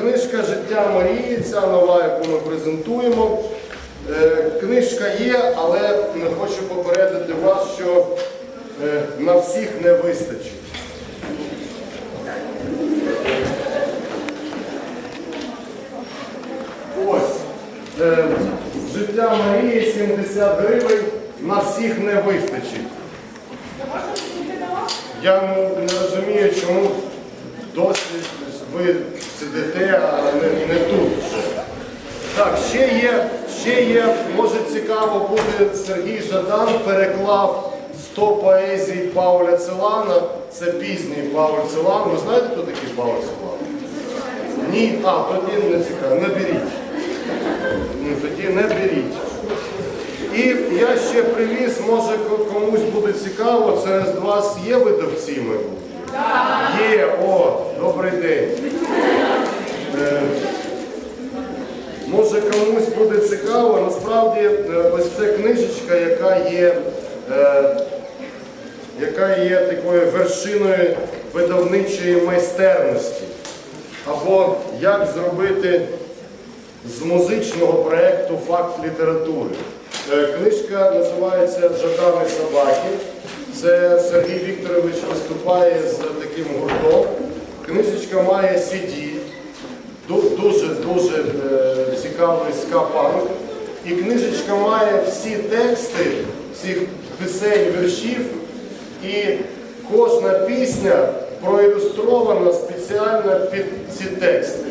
книжка Життя Марії, ця нова, яку ми презентуємо. Е, Книжка є, але хочу попередити вас, що е, на всіх не вистачить. Ось. Е, Життя Марії 70 гривень, на всіх не вистачить. Я не розумію, чому досі ви сидите, а не, не тут. Так, ще є, ще є, може цікаво буде Сергій Жадан переклав 100 поезій Пауля Целана. Це пізній Пауль Целан. Ви знаєте, хто такий Пауль Целан? Ні, а, тоді не цікаво, не беріть. Ні, тоді не беріть. І я ще привіз, може комусь буде цікаво, серед вас є видавці майбутні? Е, Може комусь буде цікаво, насправді е, ось це книжечка, яка є, е, яка є такою вершиною видавничої майстерності. Або як зробити з музичного проєкту факт літератури. Е, Книжка називається Жадани собаки. Це Сергій Вікторович виступає з таким гуртом. Книжечка має CD, дуже-дуже е, цікавий скапанк. І книжечка має всі тексти, всіх пісень, віршів, і кожна пісня проілюстрована спеціально під ці тексти.